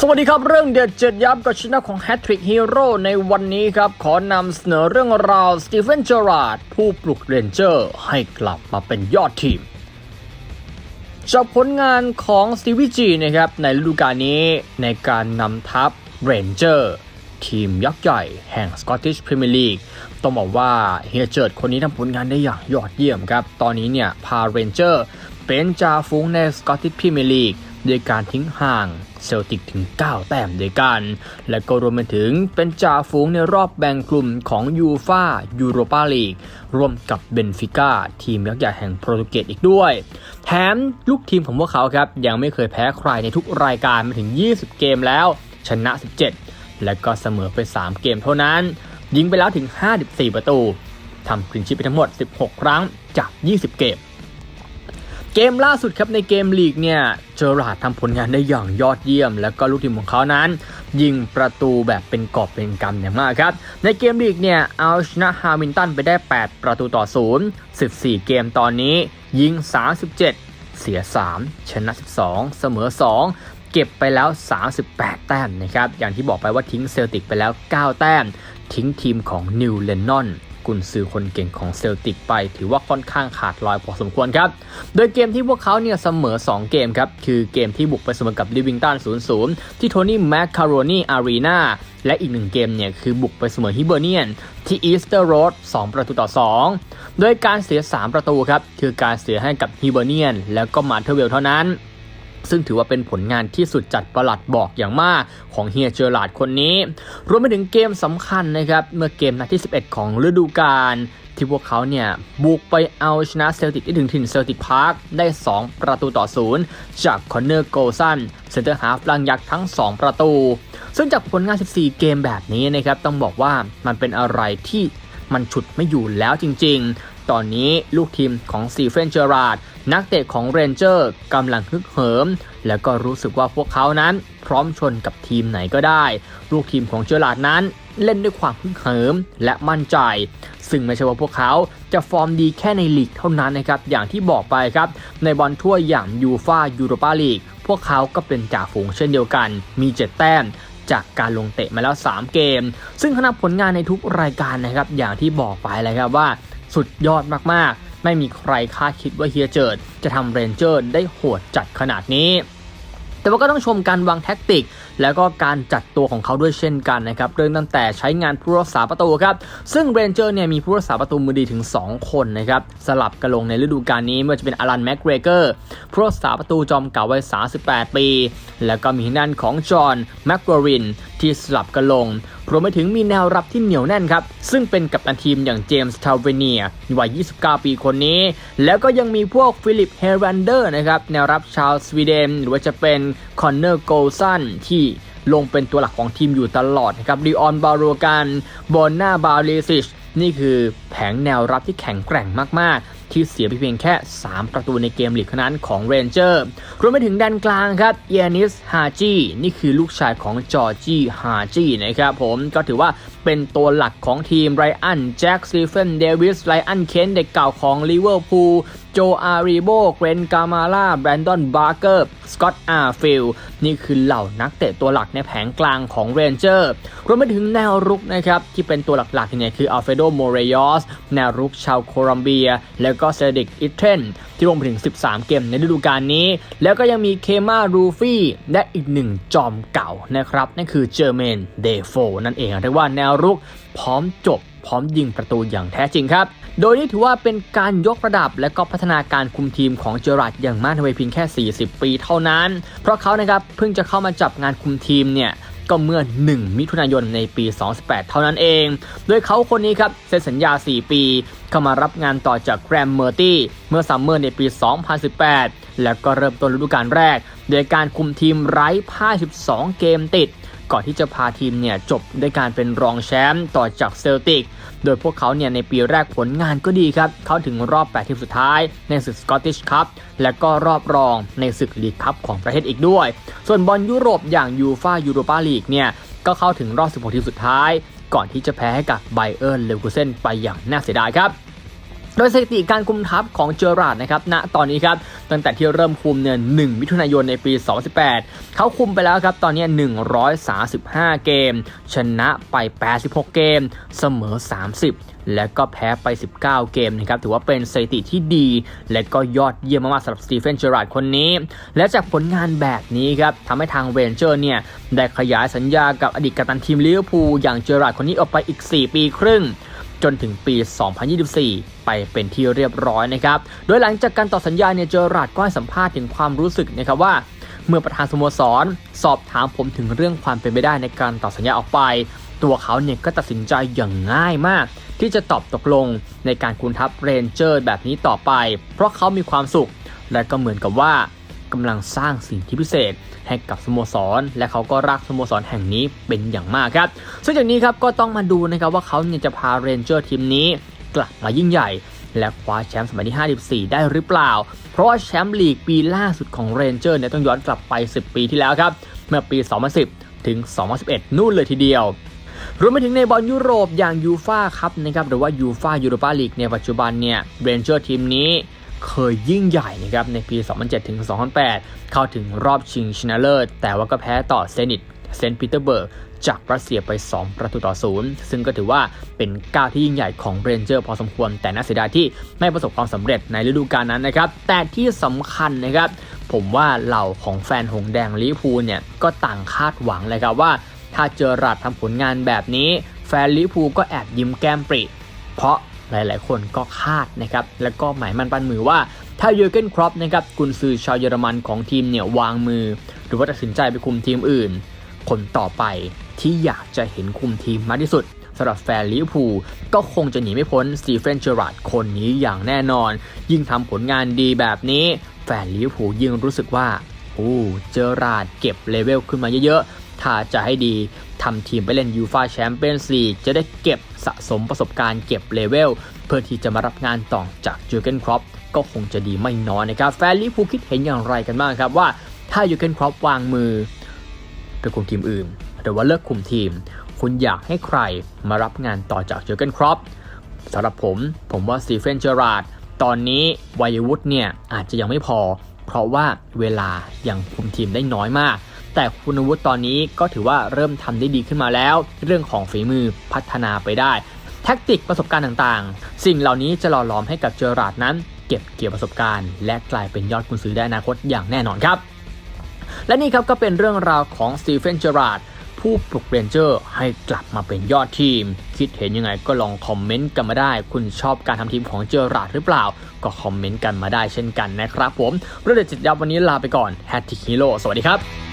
สวัสดีครับเรื่องเด็ดเจ็ดยับกับชนะของ Hat Trick Hero ในวันนี้ครับ ขอนำเสนอเรื่องราวสตีเฟนเจอราร์ดผู้ปลุกเรนเจอร์ให้กลับมาเป็นยอดทีม จากผลงานของสตีวีจีนะครับในฤดูกาลนี้ในการนำทัพเรนเจอร์ทีมยักษ์ใหญ่แห่งสกอตติชพรีเมียร์ลีกต้องบอกว่าเฮียเจิดคนนี้ทำผลงานได้อย่างยอดเยี่ยมครับ ตอนนี้เนี่ยพาเรนเจอร์เป็นจ่าฝูงในสกอตติชพรีเมียร์ลีก ด้วยการทิ้งห่างเซลติกถึง 9 แต้มด้วยกัน และก็รวมไปถึงเป็นจ่าฝูงในรอบแบ่งกลุ่มของยูฟายูโรปาลีกร่วมกับเบนฟิก้าทีมยักษ์ใหญ่แห่งโปรตุเกสอีกด้วย แถมลูกทีมของพวกเขาครับ ยังไม่เคยแพ้ใครในทุกรายการมาถึง 20 เกมแล้ว ชนะ 17 และก็เสมอไป 3 เกมเท่านั้น ยิงไปแล้วถึง 54 ประตูทำคลินชิปไปทั้งหมด 16 ครั้งจาก 20 เกม เกมล่าสุดครับในเกมลีกเนี่ยเจอราดทำผลงานได้อย่างยอดเยี่ยม แล้วก็ลูกทีมของเขานั้น ยิงประตูแบบเป็นกอบเป็นกำอย่างมากครับ ในเกมลีกเนี่ยเอาชนะฮาวินตันไปได้ 8 ประตูต่อ 0 14 เกมตอนนี้ ยิง 37 เสีย 3 ชนะ 12 เสมอ 2เก็บไปแล้ว 38 แต้มนะครับ อย่างที่บอกไปว่าทิ้งเซลติกไปแล้ว 9 แต้ม ทิ้งทีมของนิวเลนนอน กุนซือคนเก่งของเซลติกไป ถือว่าค่อนข้างขาดลอยพอสมควรครับ โดยเกมที่พวกเขาเนี่ยเสมอ 2 เกมครับ คือเกมที่บุกไปเสมอกับลิวิงตัน 0-0 ที่โทนี่แมคคาโรนีอารีนาและอีกหนึ่งเกมเนี่ยคือบุกไปเสมอฮิเบอร์เนียน ที่อีสเตอร์โรด2ประตูต่อ 2 โดยการเสีย 3 ประตูครับคือการเสียให้กับฮิเบอร์เนียน แล้วก็มาเทเวลเท่านั้น ซึ่งถือว่าเป็นผลงานที่สุดจัดประหลัดบอกอย่างมากของเฮียเจอร์ลาดคนนี้ รวมไปถึงเกมสำคัญนะครับ เมื่อเกมนัดที่ 11 ของฤดูกาลที่พวกเขาเนี่ยบุกไปเอาชนะเซลติกที่ถึงถิ่นเซลติกพาร์คได้ 2 ประตูต่อศูนย์จากคอนเนอร์โกลสันเซนเตอร์ฮาฟลังยักษ์ทั้ง 2 ประตู ซึ่งจากผลงาน 14 เกมแบบนี้นะครับ ต้องบอกว่ามันเป็นอะไรที่มันฉุดไม่อยู่แล้วจริง ๆ ตอนนี้ลูกทีมของซีเฟนเจอราดนักเตะของเรนเจอร์กำลังฮึกเหิม แล้วก็รู้สึกว่าพวกเขานั้นพร้อมชนกับทีมไหนก็ได้ ลูกทีมของเจอราดนั้นเล่นด้วยความฮึกเหิมและมั่นใจ ซึ่งไม่ใช่ว่าพวกเขาจะฟอร์มดีแค่ในลีกเท่านั้นนะครับ อย่างที่บอกไปครับ ในบอลถ้วอย่างยูฟายูโรปาลีก พวกเขาก็เป็นจ่าฝูงเช่นเดียวกัน มี 7 แต้มจากการลงเตะมาแล้ว 3 เกม ซึ่งขณะผลงานในทุกรายการนะครับ อย่างที่บอกไปเลยครับว่า สุดยอดมากๆ ไม่มีใครคาดคิดว่าเฮียเจิดจะทำเรนเจอร์ได้โหดจัดขนาดนี้ แต่ว่าก็ต้องชมการวางแท็กติก แล้วก็การจัดตัวของเขาด้วยเช่นกันนะครับเริ่มตั้งแต่ใช้งานผู้รักษาประตูครับ ซึ่งเรนเจอร์เนี่ยมีผู้รักษาประตูมือดีถึง 2 คนนะครับสลับกันลงในฤดูกาลนี้ไม่ว่าจะเป็นอลันแม็กเกรเกอร์ผู้รักษาประตูจอมเก่าวัย 38 ปี แล้วก็มีทางด้านของจอห์นแม็กกวรินที่สลับกันลงรวมไปถึงมีแนวรับที่เหนียวแน่นครับ ซึ่งเป็นกัปตันทีมอย่างเจมส์ทาวเวเนียวัย 29 ปีคนนี้ แล้วก็ยังมีพวกฟิลิปเฮรันเดอร์นะครับแนวรับชาวสวีเดน หรือว่าจะเป็นคอนเนอร์โกลสันที่ลงเป็นตัวหลักของทีมอยู่ตลอดนะครับดิออนบาโรกันบอนนาบาเลซิชนี่คือแผงแนวรับที่แข็งแกร่งมากๆ ที่เสียไปเพียงแค่ 3 ประตูในเกมลีกเท่านั้นของเรนเจอร์รวมไปถึงด้านกลางครับเอียนิสฮาจีนี่คือลูกชายของจอร์จีฮาจีนะครับผมก็ถือว่า เป็นตัวหลักของทีมไรอันแจ็คซีเฟนเดวิสไรอันเคนเด็กเก่าของลิเวอร์พูลโจอาริโบเกรนกามาลาแบรนดอนบาร์เกอร์สกอตอาร์ฟิลนี่คือเหล่านักเตะตัวหลักในแผงกลางของเรนเจอร์รวมไปถึงแนวรุกนะครับที่เป็นตัวหลักๆเนี่ยคืออัลเฟโดโมเรยอสแนวรุกชาวโคลัมเบีย แล้วก็เซดิกอิเทนที่ลงไปถึง 13 เกมในฤดูกาลนี้ แล้วก็ยังมีเคมารูฟี่และอีกหนึ่งจอมเก่านะครับนั่นคือเจอร์เมนเดโฟนั่นเองเรียกว่าแนวรุก พร้อมจบ พร้อมยิงประตูอย่างแท้จริงครับ โดยนี่ถือว่าเป็นการยกระดับและก็พัฒนาการคุมทีมของเจอราร์ดอย่างมากในเพียงแค่ 40 ปีเท่านั้น เพราะเขานะครับเพิ่งจะเข้ามาจับงานคุมทีมเนี่ยก็เมื่อ 1 มิถุนายนในปี 2018 เท่านั้นเอง โดยเขาคนนี้ครับเซ็นสัญญา 4 ปี เข้ามารับงานต่อจากแกรมเมอร์ตี้เมื่อซัมเมอร์ในปี 2018 แล้วก็เริ่มต้นฤดูกาลแรก โดยการคุมทีมไร้พ่า12 เกมติด ก่อนที่จะพาทีมเนี่ยจบด้วยการเป็นรองแชมป์ต่อจากเซลติก โดยพวกเขาเนี่ยในปีแรกผลงานก็ดีครับ เข้าถึงรอบ 8 ทีมสุดท้ายในศึกสกอตติชคัพและก็รอบรองในศึกลีกคัพของประเทศอีกด้วย ส่วนบอลยุโรปอย่างยูฟายูโรปาลีกเนี่ยก็เข้าถึงรอบ 16 ทีมสุดท้าย ก่อนที่จะแพ้ให้กับไบเอ r ร์เลวคูเซนไปอย่างน่าเสียดายครับ โดยสถิติการคุมทัพของเจอราดนะครับณตอนนี้ครับตั้งแต่ที่เริ่มคุมเนี่ย1มิถุนายนในปี 2018 เขาคุมไปแล้วครับตอนนี้ 135 เกม ชนะไป 86 เกม เสมอ 30 และก็แพ้ไป 19 เกมนะครับถือว่าเป็นสถิติที่ดี และก็ยอดเยี่ยมมากๆสำหรับสตีเฟนเจอราดคนนี้ และจากผลงานแบบนี้ครับทำให้ทางเรนเจอร์เนี่ยได้ขยายสัญญากับอดีตกัปตันทีมลิเวอร์พูลอย่างเจอราดคนนี้ออกไปอีก 4 ปีครึ่ง จนถึงปี 2024 ไปเป็นที่เรียบร้อยนะครับ โดยหลังจากการต่อสัญญาเนี่ยเจอราดก็ให้สัมภาษณ์ถึงความรู้สึกนะครับว่า เมื่อประธานสโมสร สอบถามผมถึงเรื่องความเป็นไปได้ในการต่อสัญญาออกไป ตัวเขาเนี่ยก็ตัดสินใจอย่างง่ายมาก ที่จะตอบตกลงในการคุมทัพเรนเจอร์แบบนี้ต่อไป เพราะเขามีความสุข และก็เหมือนกับว่า กำลังสร้างสิ่งที่พิเศษให้กับสโมสร และเขาก็รักสโมสรแห่งนี้เป็นอย่างมากครับซึ่งจากนี้ครับก็ต้องมาดูนะครับว่าเขาเนี่ยจะพาเรนเจอร์ทีมนี้กลับมายิ่งใหญ่ และคว้าแชมป์สมัยที่ 54 ได้หรือเปล่า เพราะว่าแชมป์ลีกปีล่าสุดของเรนเจอร์เนี่ยต้องย้อนกลับไป 10 ปีที่แล้วครับเมื่อปี 2010 ถึง 2011 นู่นเลยทีเดียวรวมไปถึงในบอลยุโรปอย่างยูฟาครับนะครับหรือว่ายูฟายูโรปาลีกในปัจจุบันเนี่ยเรนเจอร์ทีมนี้ เคยยิ่งใหญ่นะครับในปี 2007ถึง2008 เข้าถึงรอบชิงชนะเลิศแต่ว่าก็แพ้ต่อเซนิตเซนต์ปีเตอร์เบิร์กจากรัสเซียไป 2 ประตูต่อศูนย์ซึ่งก็ถือว่าเป็นก้าวที่ยิ่งใหญ่ของเรนเจอร์พอสมควร แต่น่าเสียดายที่ไม่ประสบความสำเร็จในฤดูกาลนั้นนะครับ แต่ที่สำคัญนะครับ ผมว่าเหล่าของแฟนหงแดงลิพูเนี่ย ก็ต่างคาดหวังเลยครับว่า ถ้าเจอรัดทำผลงานแบบนี้ แฟนลิพูก็แอบยิ้มแก้มปริ เพราะ หลายๆ คนก็คาดนะครับแล้วก็หมายมันปันมือว่าถ้าเยอเกนครอปนะครับกุนซือชาวเยอรมันของทีมเนี่ยวางมือ หรือว่าตัดสินใจไปคุมทีมอื่น คนต่อไปที่อยากจะเห็นคุมทีมมากที่สุดสำหรับแฟนลิเวอร์พูลก็คงจะหนีไม่พ้นสตีเฟนเจอราร์ดคนนี้อย่างแน่นอน ยิ่งทำผลงานดีแบบนี้ แฟนลิเวอร์พูลยิ่งรู้สึกว่าโอ้เจอราร์ดเก็บเลเวลขึ้นมาเยอะๆ ถ้าจะให้ดีทำทีมไปเล่นยูฟาแชมเปี้ยนส์ลีกจะได้เก็บสะสมประสบการณ์เก็บเลเวล เพื่อที่จะมารับงานต่อจากจูเกนครอปก็คงจะดีไม่น้อยนะครับ แฟนลิพูคิดเห็นอย่างไรกันบ้างครับว่าถ้ายูเกนครอปวางมือไปคุมทีมอื่น หรือว่าเลิกคุมทีม คุณอยากให้ใครมารับงานต่อจากเจอร์เกนครอปสำหรับผม ผมว่าสตีเฟนเจอราร์ดตอนนี้วัยวุฒิเนี่ยอาจจะยังไม่พอ เพราะว่าเวลายังคุมทีมได้น้อยมาก แต่คุณวุฒิตอนนี้ก็ถือว่าเริ่มทำได้ดีขึ้นมาแล้ว เรื่องของฝีมือพัฒนาไปได้ แท็กติกประสบการณ์ต่างๆ สิ่งเหล่านี้จะหล่อหลอมให้กับเจอราร์ดนั้น เก็บเกี่ยวประสบการณ์ และกลายเป็นยอดกุนซือได้อนาคตอย่างแน่นอนครับ และนี่ครับก็เป็นเรื่องราวของสตีเฟนเจอราดผู้ปลุกเรนเจอร์ให้กลับมาเป็นยอดทีม คิดเห็นยังไงก็ลองคอมเมนต์กันมาได้ คุณชอบการทำทีมของเจอราร์ดหรือเปล่า ก็คอมเมนต์กันมาได้เช่นกันนะครับผมเรื่องเด็ดจิตยับวันนี้ลาไปก่อนแฮตติ h ฮีโร่สวัสดีครับ